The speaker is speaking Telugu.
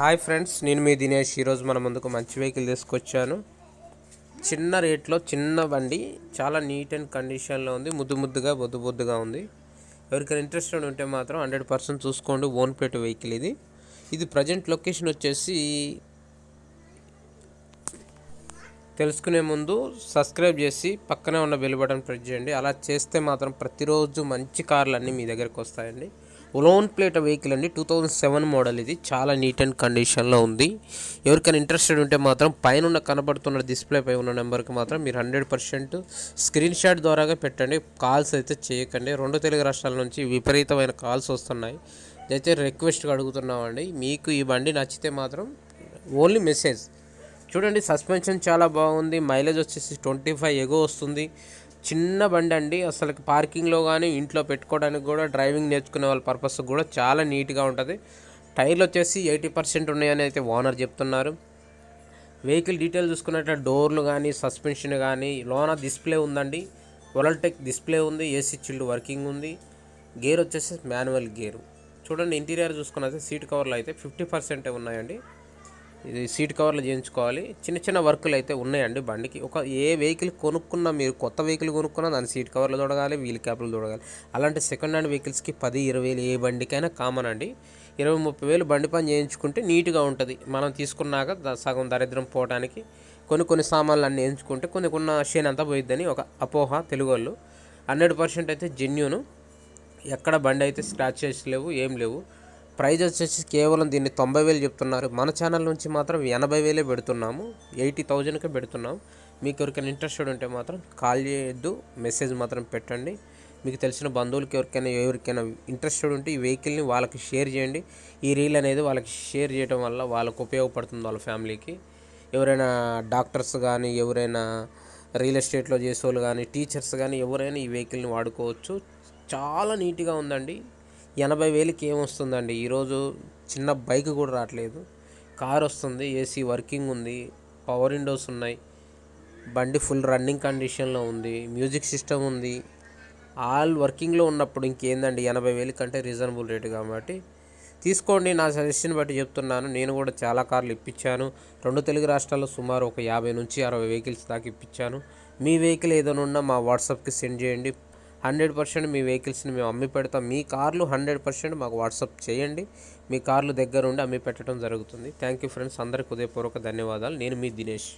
హాయ్ ఫ్రెండ్స్ నేను మీ దినేష్. ఈరోజు మన ముందుకు మంచి వెహికల్ తీసుకొచ్చాను. చిన్న రేట్లో చిన్న బండి చాలా నీట్ అండ్ కండిషన్లో ఉంది. ముద్దు ముద్దుగా బొద్దు బొద్దుగా ఉంది. ఎవరికైనా ఇంట్రెస్టెడ్ ఉంటే మాత్రం హండ్రెడ్ పర్సెంట్ చూసుకోండి. ఓన్ ప్లేట్ వెహికల్ ఇది. ఇది ప్రజెంట్ లొకేషన్ వచ్చేసి తెలుసుకునే ముందు సబ్స్క్రైబ్ చేసి పక్కనే ఉన్న బెల్ బటన్ ప్రెస్ చేయండి. అలా చేస్తే మాత్రం ప్రతిరోజు మంచి కార్లు అన్నీ మీ దగ్గరికి వస్తాయండి. లోన్ ప్లేట్ వెహికల్ అండి. టూ థౌజండ్ సెవెన్ మోడల్ ఇది. చాలా నీట్ అండ్ కండిషన్లో ఉంది. ఎవరికైనా ఇంట్రెస్టెడ్ ఉంటే మాత్రం పైన కనబడుతున్న డిస్ప్లే పై ఉన్న నెంబర్కి మాత్రం మీరు హండ్రెడ్ పర్సెంట్ స్క్రీన్ షాట్ ద్వారాగా పెట్టండి. కాల్స్ అయితే చేయకండి. రెండు తెలుగు రాష్ట్రాల నుంచి విపరీతమైన కాల్స్ వస్తున్నాయి. అయితే రిక్వెస్ట్గా అడుగుతున్నామండి. మీకు ఈ బండి నచ్చితే మాత్రం ఓన్లీ మెసేజ్ చూడండి సస్పెన్షన్ చాలా బాగుంది. మైలేజ్ వచ్చేసి ట్వంటీ ఫైవ్ ఎగో వస్తుంది. చిన్న బండి అండి. అసలు పార్కింగ్లో కానీ ఇంట్లో పెట్టుకోవడానికి కూడా డ్రైవింగ్ నేర్చుకునే వాళ్ళ పర్పస్ కూడా చాలా నీట్గా ఉంటుంది. టైర్లు వచ్చేసి ఎయిటీ పర్సెంట్ ఉన్నాయని అయితే ఓనర్ చెప్తున్నారు. వెహికల్ డీటెయిల్ చూసుకున్నట్లయితే డోర్లు కానీ సస్పెన్షన్ కానీ లోన డిస్ప్లే ఉందండి. వరల్టెక్ డిస్ప్లే ఉంది. ఏసీ చిల్డ్ వర్కింగ్ ఉంది. గేర్ వచ్చేసి మాన్యువల్ గేరు చూడండి ఇంటీరియర్ చూసుకున్నైతే సీట్ కవర్లు అయితే ఫిఫ్టీ పర్సెంటే ఉన్నాయండి. ఇది సీట్ కవర్లు చేయించుకోవాలి. చిన్న చిన్న వర్కులు అయితే ఉన్నాయండి బండికి. ఒక ఏ వెహికల్ కొనుక్కున్నా మీరు కొత్త వెహికల్ కొనుక్కున్నా దాని సీట్ కవర్లు చూడగాలి వీల్ క్యాప్లు చూడగాలి అలాంటి సెకండ్ హ్యాండ్ వెహికల్స్కి పది ఇరవై వేలు ఏ బండికైనా కామన్ అండి. ఇరవై ముప్పై వేలు బండి పని చేయించుకుంటే నీట్గా ఉంటుంది. మనం తీసుకున్నాక సగం దరిద్రం పోవడానికి కొన్ని కొన్ని సామాన్లు అన్నీ వేయించుకుంటే కొన్ని కొన్ని షేన్ అంతా పోయిద్దని ఒక అపోహ తెలుగు వాళ్ళు హండ్రెడ్ పర్సెంట్ అయితే జెన్యును. ఎక్కడ బండి అయితే స్క్రాచెస్ లేవు ఏం లేవు. ప్రైజ్ వచ్చేసి కేవలం దీన్ని తొంభై వేలు చెప్తున్నారు. మన ఛానల్ నుంచి మాత్రం ఎనభై వేలే పెడుతున్నాము. ఎయిటీ థౌజండ్కే పెడుతున్నాం. మీకు ఎవరికైనా ఇంట్రెస్టెడ్ ఉంటే మాత్రం కాల్ చేయొద్దు. మెసేజ్ మాత్రం పెట్టండి. మీకు తెలిసిన బంధువులకి ఎవరికైనా ఎవరికైనా ఇంట్రెస్టెడ్ ఉంటే ఈ వెహికల్ని వాళ్ళకి షేర్ చేయండి. ఈ రీల్ అనేది వాళ్ళకి షేర్ చేయడం వల్ల వాళ్ళకు ఉపయోగపడుతుంది వాళ్ళ ఫ్యామిలీకి. ఎవరైనా డాక్టర్స్ కానీ ఎవరైనా రియల్ ఎస్టేట్లో చేసేవాళ్ళు కానీ టీచర్స్ కానీ ఎవరైనా ఈ వెహికల్ని వాడుకోవచ్చు. చాలా నీట్గా ఉందండి. ఎనభై వేలకి ఏమొస్తుందండి? ఈరోజు చిన్న బైక్ కూడా రావట్లేదు. కార్ వస్తుంది ఏసీ వర్కింగ్ ఉంది పవర్ విండోస్ ఉన్నాయి బండి ఫుల్ రన్నింగ్ కండిషన్లో ఉంది మ్యూజిక్ సిస్టమ్ ఉంది. ఆల్ వర్కింగ్లో ఉన్నప్పుడు ఇంకేందండి? ఎనభై వేలు కంటే రీజనబుల్ రేటు కాబట్టి తీసుకోండి నా సజెషన్ బట్టి చెప్తున్నాను. నేను కూడా చాలా కార్లు ఇప్పించాను. రెండు తెలుగు రాష్ట్రాల్లో సుమారు ఒక యాభై నుంచి అరవై వెహికల్స్ దాకా ఇప్పించాను. మీ వెహికల్ ఏదైనా ఉన్నా మా వాట్సాప్కి సెండ్ చేయండి. హండ్రెడ్ పర్సెంట్ మీ వెహికల్స్ని మేము అమ్మి పెడతాం. మీ కార్లు హండ్రెడ్ పర్సెంట్ మాకు వాట్సాప్ చేయండి. మీ కార్లు దగ్గర ఉండి అమ్మి పెట్టడం జరుగుతుంది. Thank you friends. అందరికీ ఉదయపూర్వక ధన్యవాదాలు. నేను మీ దినేష్.